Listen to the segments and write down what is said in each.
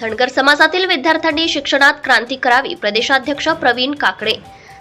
धनगर समाजातील विद्यार्थ्यांनी शिक्षणात क्रांती करावी प्रदेशाध्यक्ष प्रवीण काकडे.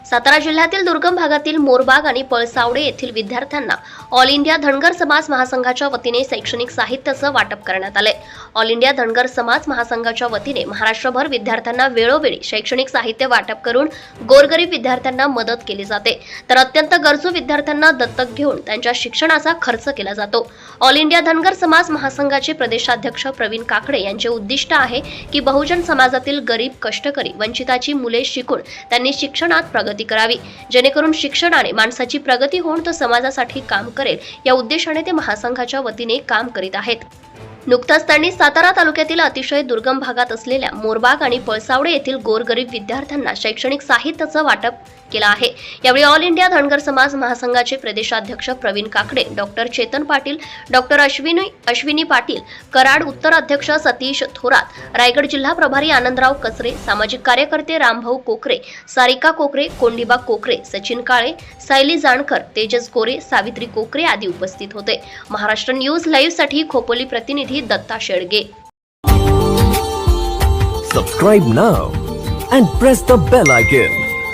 सातारा जिल्ह्यातील दुर्गम भागातील मोरबाग आणि पळसावडे येथील विद्यार्थ्यांना ऑल इंडिया धनगर समाज महासंघाच्या वतीने शैक्षणिक साहित्याचं वाटप करण्यात आलंय. ऑल इंडिया धनगर समाज महासंघाच्या वतीने महाराष्ट्रभर विद्यार्थ्यांना वेळोवेळी शैक्षणिक साहित्य वाटप करून गोरगरीब विद्यार्थ्यांना मदत केली जाते. तर अत्यंत गरजू विद्यार्थ्यांना दत्तक घेऊन त्यांच्या शिक्षणाचा खर्च केला जातो. ऑल इंडिया धनगर समाज महासंघाचे प्रदेशाध्यक्ष प्रवीण काकडे यांचे उद्दिष्ट आहे की बहुजन समाजातील गरीब कष्टकरी वंचिताची मुले शिकून त्यांनी शिक्षणात प्रगती करावी. जेणेकरून शिक्षणाने माणसाची प्रगती होऊन तो समाजासाठी काम करेल या उद्देशाने ते महासंघाच्या वतीने काम करीत आहेत. नुकताच त्यांनी सातारा तालुक्यातील अतिशय दुर्गम भागात असलेल्या मोरबाग आणि पळसावडे येथील गोरगरीब विद्यार्थ्यांना शैक्षणिक साहित्याचं वाटप केला आहे. यावेळी ऑल इंडिया धनगर समाज महासंघाचे प्रदेशाध्यक्ष प्रवीण काकडे डॉक्टर चेतन पाटील डॉक्टर अश्विनी अश्विनी पाटील कराड उत्तर अध्यक्ष सतीश थोरात रायगड जिल्हा प्रभारी आनंदराव कचरे सामाजिक कार्यकर्ते रामभाऊ कोकरे सारिका कोकरे कोंडिबा कोकरे सचिन काळे सायली जाणकर तेजस गोरे सावित्री कोकरे आदी उपस्थित होते. महाराष्ट्र न्यूज लाईव्हसाठी खोपोली प्रतिनिधी Datta Shelge. Subscribe now and press the bell icon